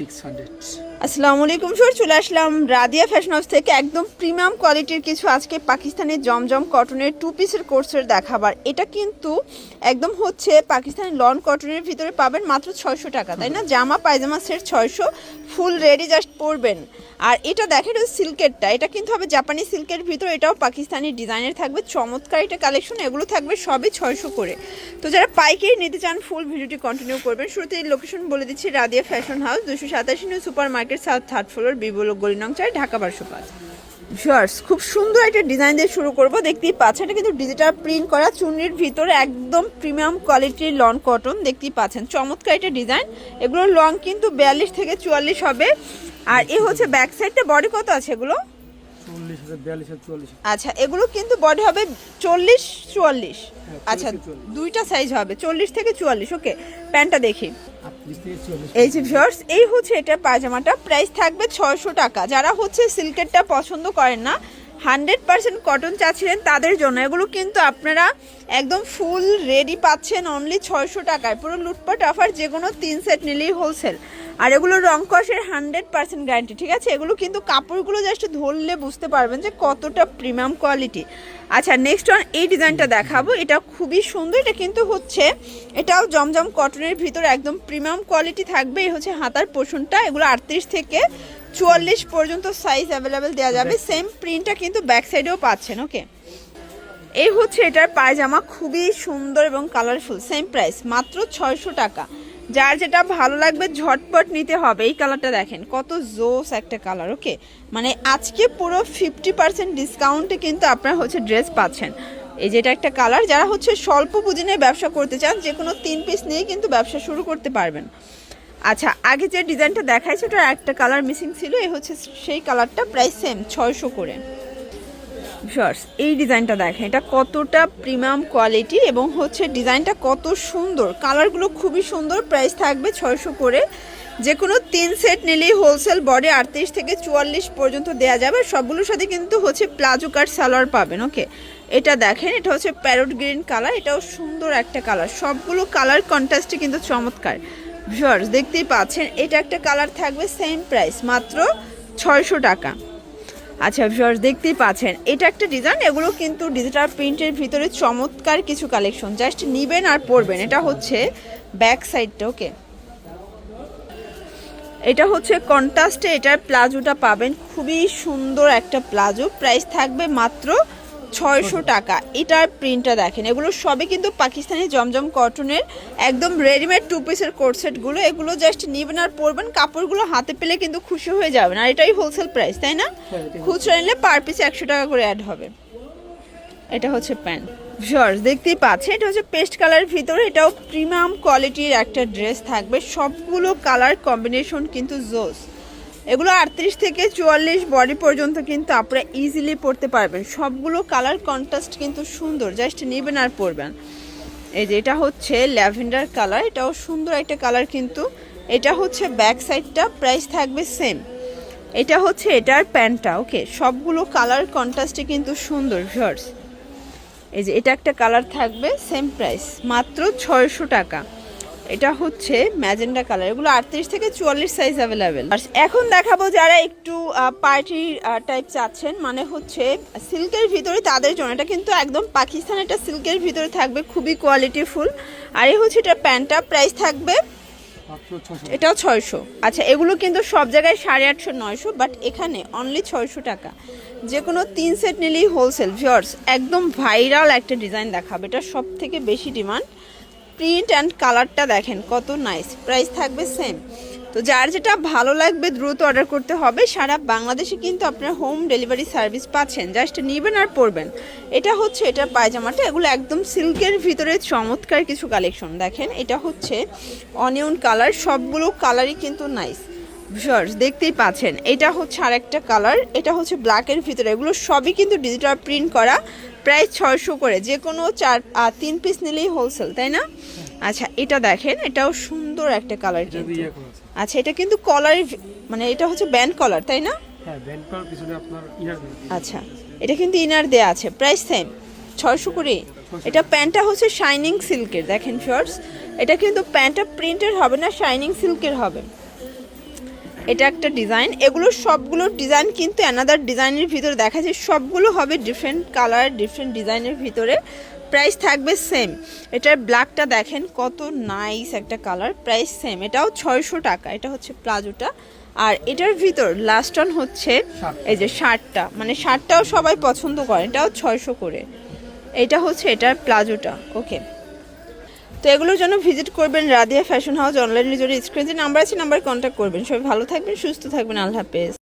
Six hundred আসসালামু আলাইকুম sir চলে আসলাম রাদিয়া ফ্যাশন হাউস থেকে একদম প্রিমিয়াম কোয়ালিটির কিছু আজকে পাকিস্তানি জমজম কটনের টু পিসের কোর্সের দেখাবার। এটা কিন্তু একদম হচ্ছে পাকিস্তানি লন কটনের ভিতরে পাবেন মাত্র ছয়শো টাকা, তাই না? জামা, পায়জামা সেট ছয়শো ফুল রেডি জাস্ট পরবেন। আর এটা দেখেন ওই সিল্কেরটা, এটা কিন্তু হবে জাপানি সিল্কের ভিতরে, এটাও পাকিস্তানি ডিজাইনের থাকবে, চমৎকার এটা কালেকশন এগুলো থাকবে সবই ছয়শো করে। তো যারা পাইকারি নিতে চান ফুল ভিডিওটি কন্টিনিউ করবেন। শুরুতে লোকেশন বলে দিচ্ছি, রাদিয়া ফ্যাশন হাউস দুশো সাতাশি new super market south third floor বিবল গলিনং চাই ঢাকা বারশো পাঁচ। ভিউয়ার্স খুব সুন্দর একটা ডিজাইন দিয়ে শুরু করব। দেখতেই পাচ্ছেন এটা কিন্তু ডিজিটাল প্রিন্ট করা চুনির ভিতরে একদম প্রিমিয়াম কোয়ালিটির লন কটন দেখতেই পাচ্ছেন। চমৎকার একটা ডিজাইন। এগুলোর লং কিন্তু বিয়াল্লিশ থেকে চুয়াল্লিশ হবে। আর এ হচ্ছে ব্যাক সাইডটা বডি কত আছে এগুলো? আচ্ছা এগুলো কিন্তু বডি হবে চল্লিশ চুয়াল্লিশ। আচ্ছা দুইটা সাইজ হবে চল্লিশ থেকে চুয়াল্লিশ ওকে প্যান্টটা দেখি। এই যে ভিউয়ার্স এই হচ্ছে এটা পায়জামাটা। প্রাইস থাকবে ছয়শো টাকা। যারা হচ্ছে সিল্কেরটা পছন্দ করেন না হান্ড্রেড পার্সেন্ট কটন চাচ্ছিলেন তাদের জন্য। এগুলো কিন্তু আপনারা একদম ফুল রেডি পাচ্ছেন অনলি ছয়শো টাকায়। পুরো লুটপাট অফার যে কোনো তিন সেট নিলেই হোলসেল আর এগুলো রং কষের হান্ড্রেড পার্সেন্ট গ্যারান্টি ঠিক আছে? এগুলো কিন্তু কাপড়গুলো জাস্ট ধরলে বুঝতে পারবেন যে কতটা প্রিমিয়াম কোয়ালিটি আচ্ছা নেক্সট ওয়ান এই ডিজাইনটা দেখাবো। এটা খুবই সুন্দর এটা কিন্তু হচ্ছে এটাও জমজম কটনের ভিতর একদম প্রিমিয়াম কোয়ালিটি থাকবে। এই হচ্ছে হাতার পোষণটা এগুলো আটত্রিশ থেকে চুয়াল্লিশ পর্যন্ত সাইজ অ্যাভেলেবেল দেওয়া যাবে। সেম প্রিন্টটা কিন্তু ব্যাক সাইডেও পাচ্ছেন ওকে এই হচ্ছে এটার পায়জামা খুবই সুন্দর এবং কালারফুল সেম প্রাইস মাত্র ছয়শো টাকা। যার যেটা ভালো লাগবে, ঝটপট নিতে হবে। এই কালারটা দেখেন, কত জোস একটা কালার ওকে মানে আজকে পুরো ফিফটি পার্সেন্ট ডিসকাউন্টে কিন্তু আপনারা হচ্ছে ড্রেস পাচ্ছেন। এই যেটা একটা কালার যারা হচ্ছে স্বল্প পুঁজি নিয়ে ব্যবসা করতে চান যে কোনো তিন পিস নিয়ে কিন্তু ব্যবসা শুরু করতে পারবেন। আচ্ছা আগে যে ডিজাইনটা দেখাইছে ওটা একটা কালার মিসিং ছিল এ হচ্ছে সেই কালারটা প্রাইস সেম ছয়শো করে। শর্টস এই ডিজাইনটা দেখেন, এটা কতটা প্রিমিয়াম কোয়ালিটি এবং হচ্ছে ডিজাইনটা কত সুন্দর। কালারগুলো খুবই সুন্দর প্রাইস থাকবে ছয়শো করে। যে কোনো তিন সেট নিলেই হোলসেল বডি আটত্রিশ থেকে চুয়াল্লিশ পর্যন্ত দেওয়া যাবে। সবগুলোর সাথে কিন্তু হচ্ছে প্লাজো কাট সালোয়ার পাবেন ওকে এটা দেখেন, এটা হচ্ছে প্যারোট গ্রিন কালার এটাও সুন্দর একটা কালার সবগুলো কালার কন্ট্রাস্টে কিন্তু চমৎকার। ভিউয়ার্স দেখতেই পাচ্ছেন, এটা একটা কালার থাকবে সেম প্রাইস মাত্র ছয়শো টাকা। আচ্ছা ভিউয়ার্স দেখতেই পাচ্ছেন, এটা একটা ডিজাইন এগুলো কিন্তু ডিজিটাল প্রিন্টের ভিতরে চমৎকার কিছু কালেকশন জাস্ট নিবেন আর পরবেন। এটা হচ্ছে ব্যাক সাইডটা ওকে এটা হচ্ছে কন্ট্রাস্টে এটার প্লাজোটা পাবেন, খুবই সুন্দর একটা প্লাজো। প্রাইস থাকবে মাত্র ছয়শো টাকা। এটার প্রিন্টটা দেখেন এগুলো সবই কিন্তু পাকিস্তানি জমজম কটনের একদম রেডিমেড টু পিসের কোটসেটগুলো এগুলো জাস্ট নিবেন আর পরবেন কাপড়গুলো হাতে পেলে কিন্তু খুশি হয়ে যাবেন। আর এটাই হোলসেল প্রাইস তাই না? হ্যাঁ, খুচরা নিলে পার পিস একশো টাকা করে অ্যাড হবে। এটা হচ্ছে প্যান্ট ভিউয়ার্স দেখতেই পাচ্ছে এটা হচ্ছে পেস্ট কালার ভিতরে এটাও প্রিমিয়াম কোয়ালিটির একটা ড্রেস থাকবে। সবগুলো কালার কম্বিনেশন কিন্তু জোস এগুলো আটত্রিশ থেকে চুয়াল্লিশ বডি পর্যন্ত কিন্তু আপনারা ইজিলি পরতে পারবেন। সবগুলো কালার কন্ট্রাস্ট কিন্তু সুন্দর জাস্ট নেবেন আর পরবেন। এই যে এটা হচ্ছে ল্যাভেন্ডার কালার এটাও সুন্দর একটা কালার কিন্তু। এটা হচ্ছে ব্যাক সাইডটা প্রাইস থাকবে সেম এটা হচ্ছে এটার প্যান্টটা ওকে সবগুলো কালার কন্ট্রাস্টে কিন্তু সুন্দর ভিউয়ার্স এই যে এটা একটা কালার থাকবে সেম প্রাইস মাত্র ছয়শো টাকা। এটা হচ্ছে ম্যাজেন্ডা কালার। এগুলো আটত্রিশ থেকে চুয়াল্লিশ সাইজ অ্যাভেলেবেল আর এখন দেখাবো যারা একটু পার্টি টাইপ চাচ্ছেন মানে হচ্ছে সিল্কের ভিতরে তাদের জন্য। এটা কিন্তু একদম পাকিস্তান এটা সিল্কের ভিতরে থাকবে, খুবই কোয়ালিটিফুল আর এই হচ্ছে এটা প্যান্টটা প্রাইস থাকবে এটাও ছয়শো। আচ্ছা এগুলো কিন্তু সব জায়গায় সাড়ে আটশো, নয়শো বাট এখানে অনলি ছয়শো টাকা। যে কোনো তিন সেট নিলেই হোলসেল ভিওর্স একদম ভাইরাল একটা ডিজাইন দেখাবে। এটা সব থেকে বেশি ডিমান্ড প্রিন্ট অ্যান্ড কালারটা দেখেন কত নাইস, প্রাইস থাকবে সেম। তো যার যেটা ভালো লাগবে দ্রুত অর্ডার করতে হবে, সারা বাংলাদেশে কিন্তু আপনার হোম ডেলিভারি সার্ভিস পাচ্ছেন, জাস্ট নেবেন আর পরবেন। এটা হচ্ছে, এটা পায়জামাটা, এগুলো একদম সিল্কের ভিতরে চমৎকার কিছু কালেকশন। দেখেন, এটা হচ্ছে অনিয়ন কালার, সবগুলো কালারই কিন্তু নাইস। ভিউয়ার্স, দেখতেই পাচ্ছেন, এটা হচ্ছে আরেকটা কালার, এটা হচ্ছে ব্ল্যাকের ভিতরে, এগুলো সবই কিন্তু ডিজিটাল প্রিন্ট করা। প্রায় ছয়শো করে যে কোনো চার তিন পিস নিলেই হোলসেল তাই না? আচ্ছা এটা দেখেন এটাও সুন্দর একটা কালার কিন্তু। আচ্ছা এটা কিন্তু কলার মানে এটা হচ্ছে ব্যান্ড কলার তাই না? হ্যাঁ আচ্ছা এটা কিন্তু ইনার দেয়া আছে প্রাইস সেম ছয়শো করে এটা প্যান্টটা হচ্ছে শাইনিং সিল্কের দেখেন শর্টস এটা কিন্তু প্যান্টটা প্রিন্টের হবে না শাইনিং সিল্কের হবে। এটা একটা ডিজাইন এগুলো সবগুলো ডিজাইন কিন্তু অ্যানাদার ডিজাইনের ভিতরে দেখা যায় সবগুলো হবে ডিফারেন্ট কালার ডিফারেন্ট ডিজাইনের ভিতরে। প্রাইস থাকবে সেম এটার ব্ল্যাকটা দেখেন কত নাইস একটা কালার প্রাইস সেম এটাও ছয়শো টাকা এটা হচ্ছে প্লাজোটা। আর এটার ভিতর লাস্ট অন হচ্ছে এই যে শার্টটা মানে শার্টটাও সবাই পছন্দ করে এটাও ছয়শো করে। এটা হচ্ছে এটার প্লাজোটা ওকে তো এগুলোর জন্য ভিজিট করবেন রাধিয়া ফ্যাশন হাউস অনলাইনে যদি স্ক্রিনে নাম্বার আছে নাম্বার কন্ট্যাক্ট করবেন। সবাই ভালো থাকবেন, সুস্থ থাকবেন, আল্লাহ হাফেজ।